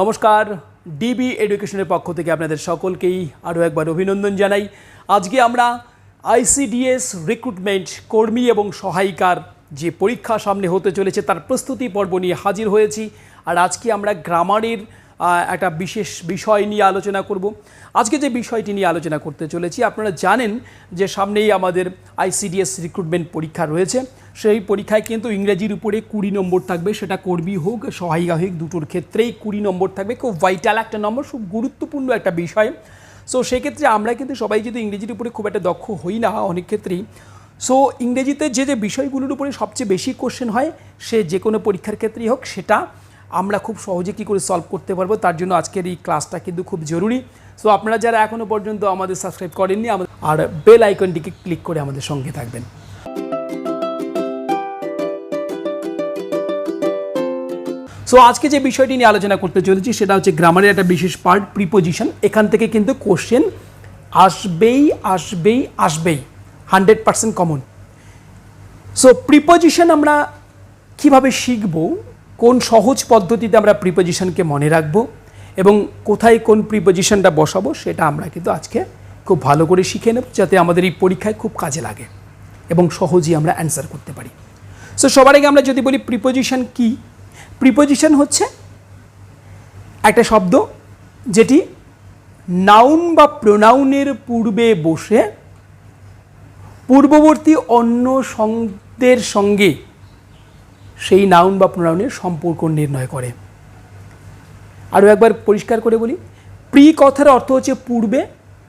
নমস্কার ডিবি এডুকেশনের পক্ষ থেকে আপনাদের সকলকেই আরও একবার অভিনন্দন জানাই। আজকে আমরা আইসিডিএস রিক্রুটমেন্ট কর্মী এবং সহায়িকার যে পরীক্ষা সামনে হতে চলেছে, তার প্রস্তুতি পর্ব নিয়ে হাজির হয়েছি। আর আজকে আমরা গ্রামারের একটা বিশেষ বিষয় নিয়ে আলোচনা করব। আজকে যে বিষয়টি নিয়ে আলোচনা করতে চলেছি, আপনারা জানেন যে সামনেই আমাদের আইসিডিএস রিক্রুটমেন্ট পরীক্ষা রয়েছে। সেই পরীক্ষায় কিন্তু ইংরেজির উপরে কুড়ি নম্বর থাকবে, সেটা কর্মী হোক, সহায়িকা হোক, দুটোর ক্ষেত্রেই কুড়ি নম্বর থাকবে। খুব ভাইটাল একটা নম্বর খুব গুরুত্বপূর্ণ একটা বিষয়। সো সেক্ষেত্রে আমরা কিন্তু সবাই যদি ইংরেজির উপরে খুব একটা দক্ষ হই না অনেক ক্ষেত্রেই সো ইংরেজিতে যে যে বিষয়গুলোর উপরে সবচেয়ে বেশি কোশ্চেন হয়, সে যে কোনো পরীক্ষার ক্ষেত্রেই হোক, সেটা আমরা খুব সহজে কী করে সলভ করতে পারব? তার জন্য আজকের এই ক্লাসটা কিন্তু খুব জরুরি। সো আপনারা যারা এখনও পর্যন্ত আমাদের সাবস্ক্রাইব করেননি, আমাদের আর বেল আইকনটিকে ক্লিক করে আমাদের সঙ্গে থাকবেন। সো আজকে যে বিষয়টি নিয়ে আলোচনা করতে চলেছি, সেটা হচ্ছে গ্রামারের একটা বিশেষ পার্ট প্রিপোজিশন এখান থেকে কিন্তু কোশ্চেন আসবেই আসবেই আসবেই। Hundred percent common so preposition আমরা কীভাবে শিখব? কোন সহজ পদ্ধতিতে আমরা প্রিপোজিশনকে মনে রাখব এবং কোথায় কোন প্রিপোজিশনটা বসাবো সেটা আমরা কিন্তু আজকে খুব ভালো করে শিখে নেব যাতে আমাদের এই পরীক্ষায় খুব কাজে লাগে এবং সহজেই আমরা অ্যান্সার করতে পারি। সো সবার আগে আমরা যদি বলি প্রিপোজিশন কি? প্রিপোজিশন হচ্ছে একটা শব্দ যেটি নাউন বা প্রোনাউনের পূর্বে বসে পূর্ববর্তী অন্য শব্দের সঙ্গে সেই নাউন বা প্রোনাউনের সম্পর্ক নির্ণয় করে। আরও একবার পরিষ্কার করে বলি প্রি কথার অর্থ হচ্ছে পূর্বে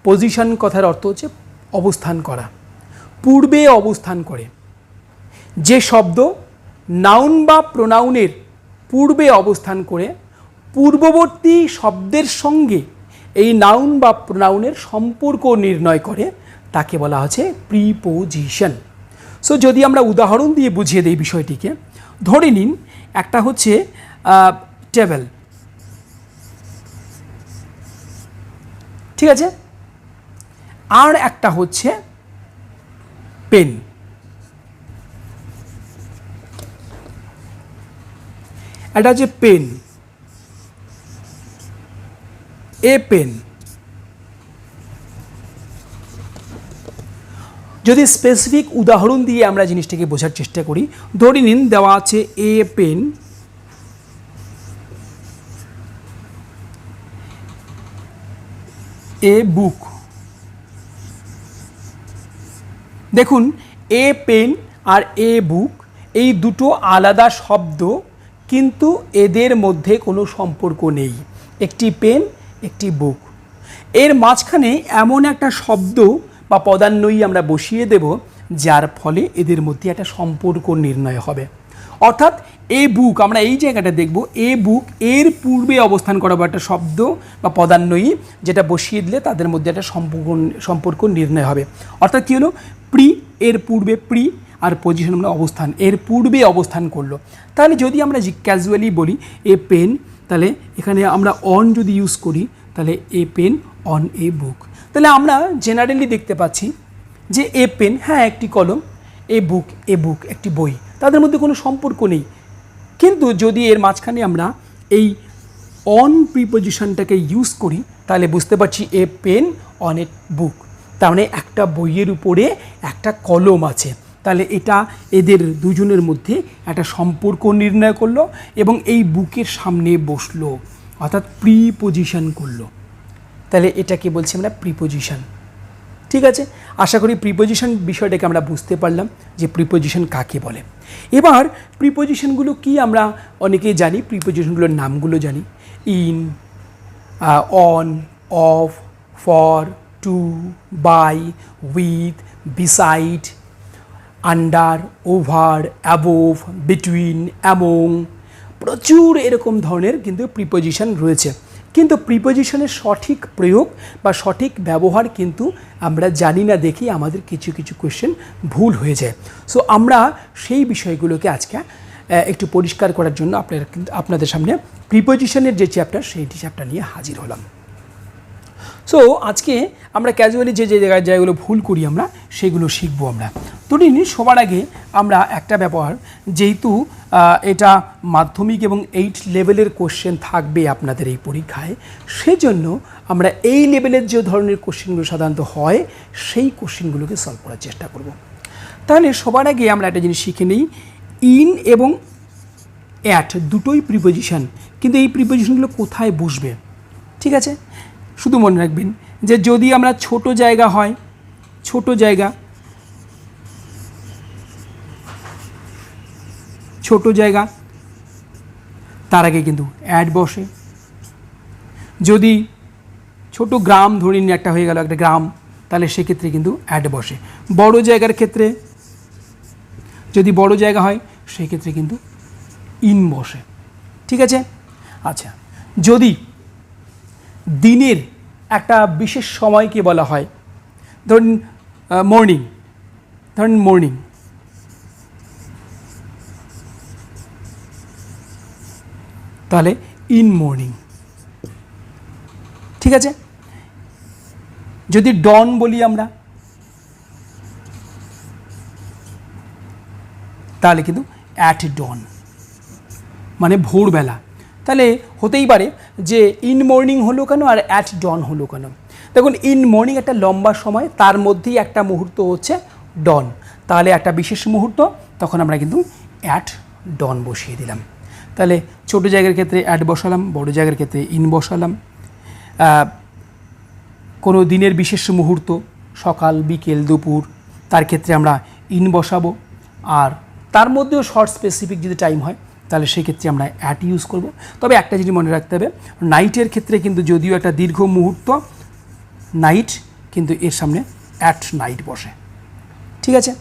পজিশন কথার অর্থ হচ্ছে অবস্থান করা। পূর্বে অবস্থান করে। যে শব্দ নাউন বা প্রোনাউনের পূর্বে অবস্থান করে, পূর্ববর্তী শব্দের সঙ্গে এই নাউন বা প্রোনাউনের সম্পর্ক নির্ণয় করে, তাকে বলা হচ্ছে প্রিপোজিশন। সো যদি আমরা উদাহরণ দিয়ে বুঝিয়ে দিই বিষয়টিকে ধরে নিন, একটা হচ্ছে টেবিল ঠিক আছে? আর একটা হচ্ছে পেন এটা হচ্ছে পেন এ পেন যদি স্পেসিফিক উদাহরণ দিয়ে আমরা জিনিসটাকে বোঝার চেষ্টা করি, ধরে নিন দেওয়া আছে এ পেন এ বুক দেখুন এ পেন আর এ বুক এই দুটো আলাদা শব্দ, কিন্তু এদের মধ্যে কোনো সম্পর্ক নেই। একটি পেন একটি বুক এর মাঝখানে এমন একটা শব্দ বা পদান্নয়ী আমরা বসিয়ে দেব, যার ফলে এদের মধ্যে একটা সম্পর্ক নির্ণয় হবে। অর্থাৎ এ বুক, আমরা এই জায়গাটা দেখব, এ বুক এর পূর্বে অবস্থান করাবো একটা শব্দ বা পদান্বয়ী যেটা বসিয়ে দিলে তাদের মধ্যে একটা সম্পর্ক সম্পর্ক নির্ণয় হবে। অর্থাৎ কী হলো? প্রি এর পূর্বে প্রি আর পজিশন মানে অবস্থান, এর পূর্বে অবস্থান করল। তাহলে যদি আমরা ক্যাজুয়ালি বলি, এ পেন, তাহলে এখানে আমরা অন যদি ইউজ করি, তাহলে এ পেন অন এ বুক। তাহলে আমরা জেনারেলি দেখতে পাচ্ছি যে এ পেন হ্যাঁ একটি কলম এ বুক এ বুক একটি বই, তাদের মধ্যে কোনো সম্পর্ক নেই। কিন্তু যদি এর মাঝখানে আমরা এই অন প্রিপোজিশনটাকে ইউজ করি, তাহলে বুঝতে পারছি এ পেন অন এ বুক তার মানে একটা বইয়ের উপরে একটা কলম আছে। তাহলে এটা এদের দুজনের মধ্যে একটা সম্পর্ক নির্ণয় করল এবং এই বুকের সামনে বসল, অর্থাৎ প্রিপোজিশন করল। তাহলে এটাকে বলছি আমরা? প্রিপোজিশন ঠিক আছে? আশা করি প্রিপোজিশন বিষয়টাকে আমরা বুঝতে পারলাম যে প্রিপোজিশন কাকে বলে। এবার প্রিপোজিশনগুলো কি আমরা অনেকেই জানি প্রিপোজিশনগুলোর নামগুলো জানি। In on of for to by with beside under over above between among প্রচুর এরকম ধরনের কিন্তু প্রিপোজিশন রয়েছে। কিন্তু প্রিপোজিশনের সঠিক প্রয়োগ বা সঠিক ব্যবহার কিন্তু আমরা জানি না দেখি, আমাদের কিছু কিছু কোয়েশ্চেন ভুল হয়ে যায়। সো আমরা সেই বিষয়গুলোকে আজকে একটু পরিষ্কার করার জন্য আপনার আপনাদের সামনে প্রিপোজিশনের যে চ্যাপ্টার সেই চ্যাপ্টার নিয়ে হাজির হলাম। সো আজকে আমরা ক্যাজুয়ালি যে যে জায়গায়, জায়গাগুলো ভুল করি আমরা, সেগুলো শিখব আমরা। ধরে নিন সবার আগে আমরা একটা ব্যবহার, যেহেতু এটা মাধ্যমিক এবং এইট লেভেলের কোশ্চেন থাকবে আপনাদের এই পরীক্ষায়। সেজন্য আমরা এই লেভেলের যে ধরনের কোশ্চেনগুলো সাধারণত হয়, সেই কোশ্চেনগুলোকে সলভ করার চেষ্টা করব। তাহলে সবার আগে আমরা একটা জিনিস শিখে নিই ইন এবং অ্যাট দুটোই প্রিপোজিশন কিন্তু এই প্রিপোজিশনগুলো কোথায় বসবে? ঠিক আছে? শুধু মনে রাখবেন যে যদি আমরা ছোট জায়গা হয়, ছোট জায়গা ছোট জায়গা, তার আগে কিন্তু অ্যাড বসে। যদি ছোট গ্রাম ধরে নিন একটা হয়ে গেল একটা গ্রাম, তাহলে সেক্ষেত্রে কিন্তু অ্যাড বসে। বড় জায়গার ক্ষেত্রে, যদি বড় জায়গা হয়, সেক্ষেত্রে কিন্তু ইন বসে। ঠিক আছে? আচ্ছা যদি দিনের একটা বিশেষ সময়কে বলা হয়, ধরুন মর্নিং ধরুন মর্নিং তাহলে ইন মর্নিং ঠিক আছে? যদি ডন বলি আমরা, তাহলে কিন্তু অ্যাট ডন মানে ভোরবেলা। তাহলে হতেই পারে যে ইন মর্নিং হলো কেন আর অ্যাট ডন হলো কেন? দেখুন ইন মর্নিং একটা লম্বা সময়, তার মধ্যেই একটা মুহূর্ত হচ্ছে ডন তাহলে একটা বিশেষ মুহূর্ত, তখন আমরা কিন্তু অ্যাট ডন বসিয়ে দিলাম। তাহলে ছোট জায়গার ক্ষেত্রে অ্যাড বসালাম, বড় জায়গার ক্ষেত্রে ইন বসালাম। কোনো দিনের বিশেষ মুহূর্ত, সকাল, বিকেল, দুপুর, তার ক্ষেত্রে আমরা ইন বসাবো। আর তার মধ্যেও শর্ট স্পেসিফিক যদি টাইম হয়, তাহলে সেক্ষেত্রে আমরা অ্যাট ইউজ করব। তবে একটা জিনিস মনে রাখতে হবে নাইটের ক্ষেত্রে কিন্তু যদিও একটা দীর্ঘ মুহূর্ত নাইট কিন্তু এর সামনে অ্যাট নাইট বসে। ঠিক আছে?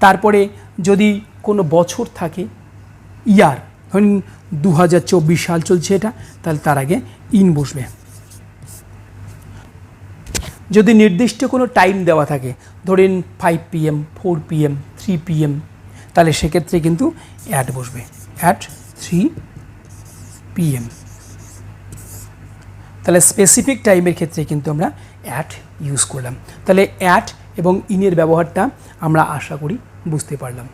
তারপরে যদি কোনো বছর থাকে ইয়ার ধরুন দু হাজার চব্বিশ সাল চলছে এটা, তাহলে তার আগে ইন বসবে। যদি নির্দিষ্ট কোনো টাইম দেওয়া থাকে, ধরেন five PM four PM three PM তাহলে সেক্ষেত্রে কিন্তু অ্যাড বসবে। অ্যাট থ্রি পিএম তাহলে স্পেসিফিক টাইমের ক্ষেত্রে কিন্তু আমরা অ্যাট ইউজ করলাম। তাহলে অ্যাট এবং ইনের ব্যবহারটা আমরা আশা করি বুঝতে পারলাম।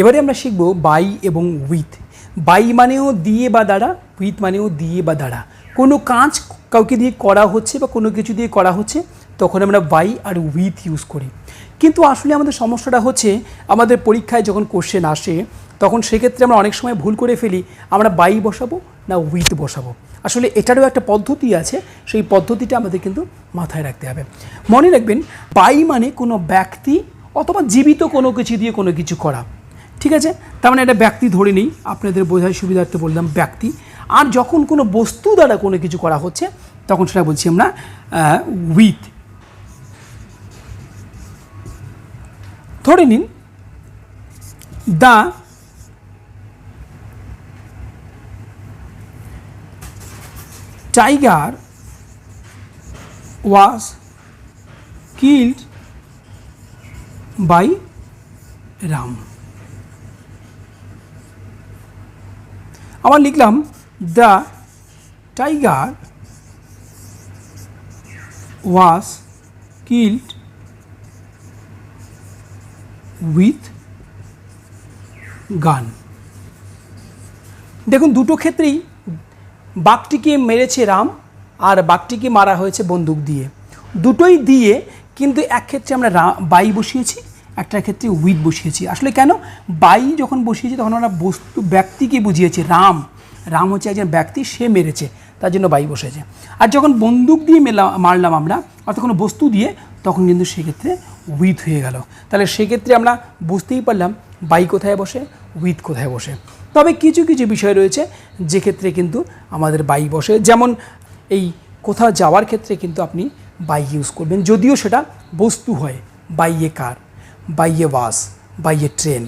এবারে আমরা শিখব বাই এবং উইথ বাই মানেও দিয়ে বা দ্বারা উইথ মানেও দিয়ে বা দ্বারা। কোনো কাজ কাউকে দিয়ে করা হচ্ছে বা কোনো কিছু দিয়ে করা হচ্ছে, তখন আমরা বাই আর উইথ ইউজ করি। কিন্তু আসলে আমাদের সমস্যাটা হচ্ছে, আমাদের পরীক্ষায় যখন কোশ্চেন আসে, তখন সেক্ষেত্রে আমরা অনেক সময় ভুল করে ফেলি, আমরা বাই বসাবো না উইথ বসাবো। আসলে এটারও একটা পদ্ধতি আছে, সেই পদ্ধতিটা আমাদের কিন্তু মাথায় রাখতে হবে। মনে রাখবেন বাই মানে কোনো ব্যক্তি অথবা জীবিত কোনো কিছু দিয়ে কোনো কিছু করা। ঠিক আছে? তার মানে একটা ব্যক্তি ধরে নেই। আপনাদের বোঝার সুবিধার্থে বললাম ব্যক্তি। আর যখন কোনো বস্তু দ্বারা কোনো কিছু করা হচ্ছে, তখন সেটা বলছি আমরা উইথ ধরে নিন the tiger was killed by Ram আবার লিখলাম the tiger was killed with gun দেখুন, দুটো ক্ষেত্রেই বাঘটিকে মেরেছে রাম আর বাঘটিকে মারা হয়েছে বন্দুক দিয়ে। দুটোই দিয়ে কিন্তু এক ক্ষেত্রে আমরা বাই বসিয়েছি। একটা ক্ষেত্রে উইথ বসিয়েছি। আসলে কেন? বাই যখন বসিয়েছি, তখন আমরা বস্তু, ব্যক্তিকে বুঝিয়েছি, রাম। রাম হচ্ছে একজন ব্যক্তি, সে মেরেছে, তার জন্য বাই বসেছে। আর যখন বন্দুক দিয়ে মেলা, মারলাম আমরা, অর্থাৎ কোনো বস্তু দিয়ে, তখন কিন্তু সেক্ষেত্রে উইথ হয়ে গেল। তাহলে সেক্ষেত্রে আমরা বুঝতেই পারলাম বাই কোথায় বসে উইথ কোথায় বসে। তবে কিছু কিছু বিষয় রয়েছে, যে ক্ষেত্রে কিন্তু আমাদের বাই বসে। যেমন এই কোথাও যাওয়ার ক্ষেত্রে কিন্তু আপনি বাই ইউজ করবেন, যদিও সেটা বস্তু হয় by a car. By a bus by a train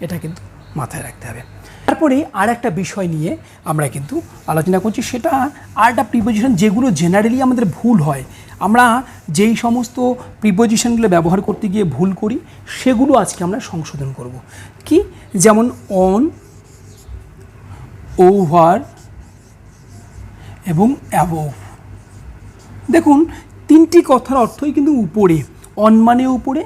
এটা কিন্তু মাথায় রাখতে হবে। তারপরে আর একটা বিষয় নিয়ে আমরা কিন্তু আলোচনা করছি, সেটা আর একটা প্রিপোজিশন যেগুলো জেনারেলি আমাদের ভুল হয়। আমরা যেই সমস্ত প্রিপোজিশনগুলো ব্যবহার করতে গিয়ে ভুল করি, সেগুলো আজকে আমরা সংশোধন করব। কি? যেমন অন ওভার এবং অ্যাবোভ দেখুন, তিনটি কথার অর্থই কিন্তু উপরে। অন মানেও উপরে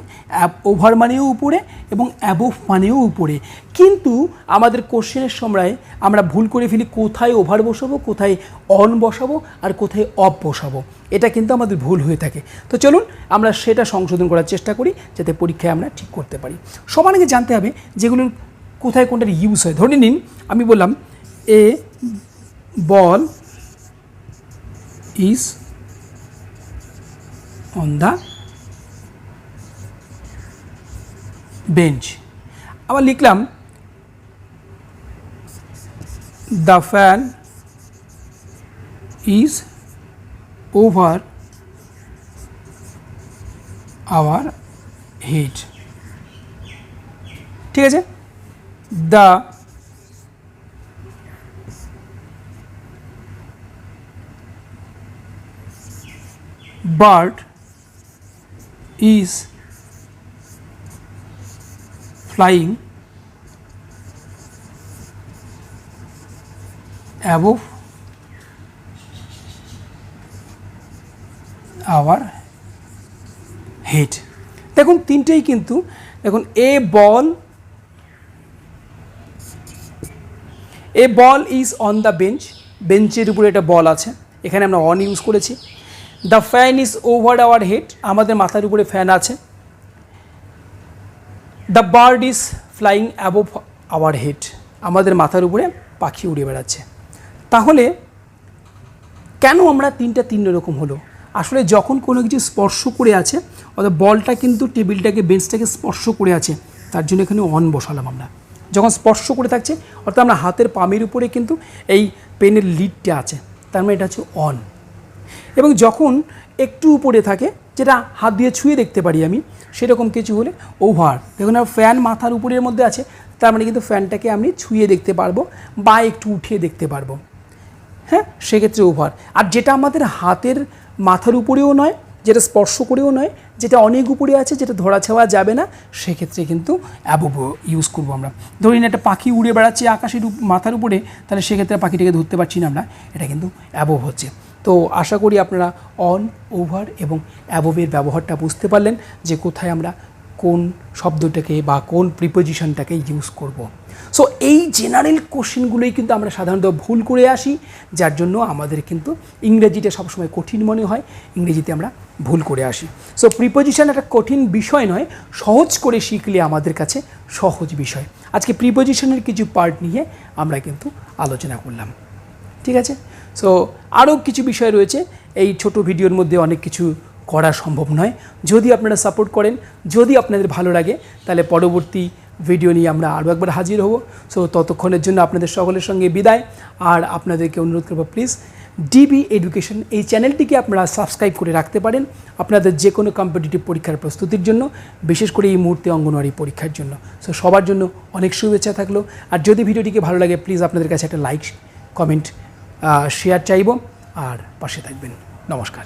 ওভার মানেও উপরে এবং অ্যাবোভ মানেও উপরে। কিন্তু আমাদের কোশ্চেনের সময় আমরা ভুল করে ফেলি, কোথায় ওভার বসাবো, কোথায় অন বসাবো আর কোথায় অফ বসাবো। এটা কিন্তু আমাদের ভুল হয়ে থাকে। তো চলুন আমরা সেটা সংশোধন করার চেষ্টা করি, যাতে পরীক্ষায় আমরা ঠিক করতে পারি। সবার আগে জানতে হবে যেগুলোর কোথায় কোনটার ইউজ হয়। ধরে নিন, আমি বললাম, a ball is on the bench. আবার লিখলাম the fan is over our head ঠিক আছে the bird is flying above our head. দেখুন, তিনটেই কিন্তু, দেখুন a ball a ball is on the bench বেঞ্চের উপরে একটা বল আছে। এখানে আমরা অন ইউজ করেছি। The fan is over our head আমাদের মাথার উপরে ফ্যান আছে। The bird is flying above our head আমাদের মাথার উপরে পাখি উড়ে বেড়াচ্ছে। তাহলে কেন আমরা তিনটা তিন রকম হলো? আসলে যখন কোনো কিছু স্পর্শ করে আছে, অর্থাৎ বলটা কিন্তু টেবিলটাকে, বেঞ্চটাকে স্পর্শ করে আছে, তার জন্য এখানে অন বসালাম আমরা। যখন স্পর্শ করে থাকছে, অর্থাৎ আমরা হাতের পামের উপরে কিন্তু এই পেনের লিডটা আছে, তার মানে এটা হচ্ছে অন এবং যখন একটু উপরে থাকে যেটা হাত দিয়ে ছুঁয়ে দেখতে পারি আমি, সেরকম কিছু হলে ওভার। দেখুন ফ্যান মাথার উপরের মধ্যে আছে, তার মানে কিন্তু ফ্যানটাকে আমি ছুঁয়ে দেখতে পারব বা একটু উঠিয়ে দেখতে পারব। হ্যাঁ সেক্ষেত্রে ওভার। আর যেটা আমাদের হাতের মাথার উপরেও নয়, যেটা স্পর্শ করেও নয়, যেটা অনেক উপরে আছে, যেটা ধরা ছাওয়া যাবে না, সেক্ষেত্রে কিন্তু অ্যাবোভ ইউজ করব আমরা। ধরিন একটা পাখি উড়ে বেড়াচ্ছে আকাশের মাথার উপরে, তাহলে সেক্ষেত্রে পাখিটাকে ধরতে পারছি না আমরা, এটা কিন্তু অ্যাবোভ হচ্ছে। তো আশা করি আপনারা অন ওভার এবং অ্যাবোভের ব্যবহারটা বুঝতে পারলেন যে কোথায় আমরা কোন শব্দটাকে বা কোন প্রিপোজিশনটাকে ইউজ করব। সো এই জেনারেল কোশ্চেনগুলোই কিন্তু আমরা সাধারণত ভুল করে আসি, যার জন্য আমাদের কিন্তু ইংরেজিটা সবসময় কঠিন মনে হয়, ইংরেজিতে আমরা ভুল করে আসি। সো প্রিপোজিশন একটা কঠিন বিষয় নয়, সহজ করে শিখলে আমাদের কাছে সহজ বিষয়। আজকে প্রিপোজিশনের কিছু পার্ট নিয়ে আমরা কিন্তু আলোচনা করলাম। ঠিক আছে? সো আরও কিছু বিষয় রয়েছে। এই ছোট ভিডিওর মধ্যে অনেক কিছু করা সম্ভব নয়। যদি আপনারা সাপোর্ট করেন, যদি আপনাদের ভালো লাগে, তাহলে পরবর্তী ভিডিও নিয়ে আমরা আরও একবার হাজির হব। সো ততক্ষণের জন্য আপনাদের সকলের সঙ্গে বিদায়। আর আপনাদেরকে অনুরোধ করব প্লিজ ডিবি এডুকেশন এই চ্যানেলটিকে আপনারা সাবস্ক্রাইব করে রাখতে পারেন আপনাদের যে কোনো কম্পিটিটিভ পরীক্ষার প্রস্তুতির জন্য, বিশেষ করে এই মুহূর্তে অঙ্গনওয়াড়ি পরীক্ষার জন্য। সো সবার জন্য অনেক শুভেচ্ছা থাকল। আর যদি ভিডিওটিকে ভালো লাগে প্লিজ আপনাদের কাছে একটা লাইক কমেন্ট শেয়ার চাইব আর পাশে থাকবেন। নমস্কার।